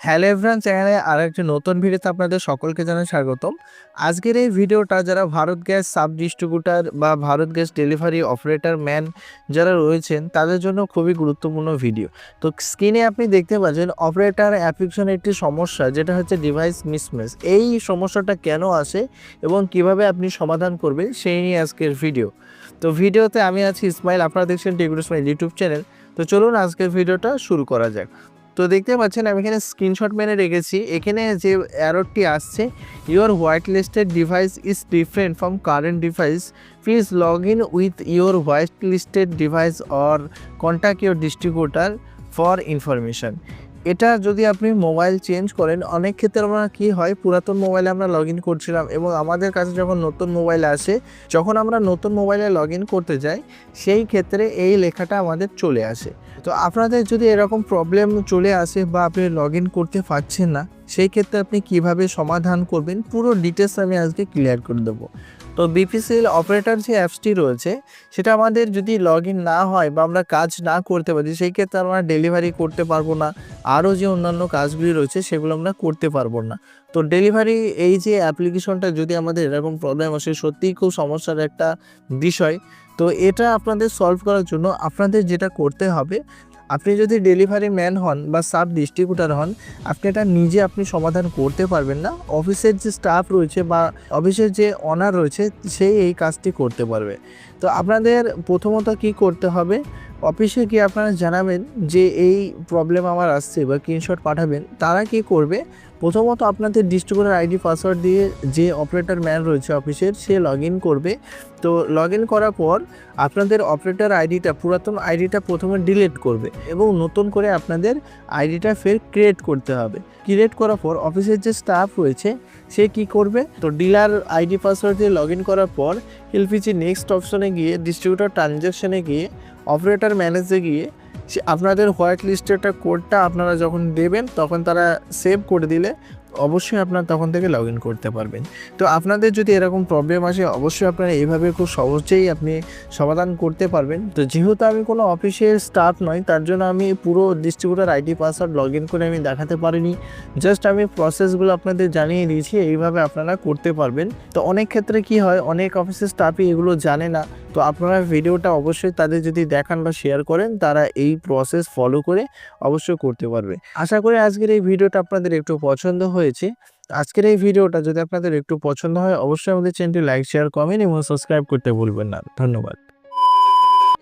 Hello everyone চ্যানেলে আর একটি নতুন ভিডিওতে আপনাদের সকলকে জানাই স্বাগতম। আজকের এই ভিডিওটা যারা ভারত গ্যাস সাব ডিস্ট্রিবিউটার বা Bharat gas delivery operator man যারা রয়েছেন, তাদের জন্য খুবই গুরুত্বপূর্ণ ভিডিও। তো স্ক্রিনে আপনি দেখতে পাচ্ছেন, অপারেটর অ্যাপ্লিকেশনের একটি সমস্যা, যেটা হচ্ছে ডিভাইস মিসম্যাচ এই সমস্যাটা কেন আসে এবং কীভাবে আপনি সমাধান করবেন, সেই নিয়ে আজকের ভিডিও। তো ভিডিওতে আমি আছি ইসমাইল, আপনারা দেখছেন টেগুলো ইসমাইল ইউটিউব চ্যানেল। তো চলুন আজকের ভিডিওটা শুরু করা যাক। তো দেখতে পাচ্ছেন, আমি এখানে স্ক্রিনশট মেনে রেখেছি। এখানে যে অ্যারোটি আসছে your white listed device is different from current device please log in with your white listed device or contact your distributor for information এটা যদি আপনি মোবাইল চেঞ্জ করেন, অনেক ক্ষেত্রে আমরা কি হয়, পুরাতন মোবাইলে আমরা লগ ইন করছিলাম এবং আমাদের কাছে যখন নতুন মোবাইল আসে, যখন আমরা নতুন মোবাইলে লগ ইন করতে যাই, সেই ক্ষেত্রে এই লেখাটা আমাদের চলে আসে। তো আপনাদের যদি এরকম প্রবলেম চলে আসে বা আপনি লগ ইন করতে পারছেন না সেই ক্ষেত্রে আপনি কীভাবে সমাধান করবেন, পুরো ডিটেলস আমি আজকে ক্লিয়ার করে দেবো। তো বিপিসিএল অপারেটর যে অ্যাপসটি রয়েছে, সেটা আমাদের যদি লগ না হয় বা আমরা কাজ না করতে পারি, সেই ক্ষেত্রে আমরা ডেলিভারি করতে পারব না। আরও যে অন্যান্য কাজগুলি রয়েছে, সেগুলো আমরা করতে পারব না। তো ডেলিভারি এই যে অ্যাপ্লিকেশনটা যদি আমাদের এরকম প্রবলেম আসে, সত্যিই খুব সমস্যার একটা বিষয়। তো এটা আপনাদের সলভ করার জন্য আপনাদের যেটা করতে হবে আপনি যদি ডেলিভারি ম্যান হন বা সাব ডিস্ট্রিবিউটার হন, আপনি এটা নিজে আপনি সমাধান করতে পারবেন না। অফিসের যে স্টাফ রয়েছে বা অফিসের যে অনার রয়েছে সেই এই কাজটি করতে পারবে। তো আপনাদের প্রথমত কি করতে হবে? অফিসে গিয়ে আপনারা জানাবেন যে এই প্রবলেম আমার আসছে বা স্ক্রিনশট পাঠাবেন, তারা কি করবে? প্রথমত আপনাদের ডিস্ট্রিবিউটার আইডি পাসওয়ার্ড দিয়ে যে অপারেটর ম্যান রয়েছে অফিসের, সে লগ করবে। তো লগ করার পর আপনাদের অপারেটর আইডিটা পুরাতন আইডিটা প্রথমে ডিলিট করবে এবং নতুন করে আপনাদের আইডিটা ফের ক্রিয়েট করতে হবে। ক্রিয়েট করার পর অফিসের যে স্টাফ রয়েছে, সে কি করবে? তো ডিলার আইডি পাসওয়ার্ড দিয়ে লগ করার পর এলপিজি নেক্সট অপশনে গিয়ে ডিস্ট্রিবিউটার ট্রানজ্যাকশনে গিয়ে অপারেটর ম্যানেজে গিয়ে সে আপনাদের হোয়াইট লিস্টেরটা কোডটা আপনারা যখন দেবেন, তখন তারা সেভ করে দিলে অবশ্যই আপনার তখন থেকে লগ ইন করতে পারবেন। তো আপনাদের যদি এরকম প্রবলেম আসে, অবশ্যই আপনারা এইভাবে খুব সহজেই আপনি সমাধান করতে পারবেন। তো যেহেতু আমি কোনো অফিসের স্টাফ নয় তার জন্য আমি পুরো distributor ID password log in করে আমি দেখাতে পারিনি। জাস্ট আমি প্রসেসগুলো আপনাদের জানিয়ে দিয়েছি, এইভাবে আপনারা করতে পারবেন। তো অনেক ক্ষেত্রে কি হয়, অনেক অফিসের স্টাফই এগুলো জানে না। তো আপনারা ভিডিওটা অবশ্যই তাদের যদি দেখান বা শেয়ার করেন, তারা এই প্রসেস ফলো করে অবশ্যই করতে পারবে। আশা করি আজকের এই ভিডিওটা আপনাদের একটু পছন্দ হয়েছে। আজকের এই ভিডিওটা যদি আপনাদের একটু পছন্দ হয়, অবশ্যই আমাদের চ্যানেলটি লাইক শেয়ার কমেন্ট এবং সাবস্ক্রাইব করতে ভুলবেন না। ধন্যবাদ।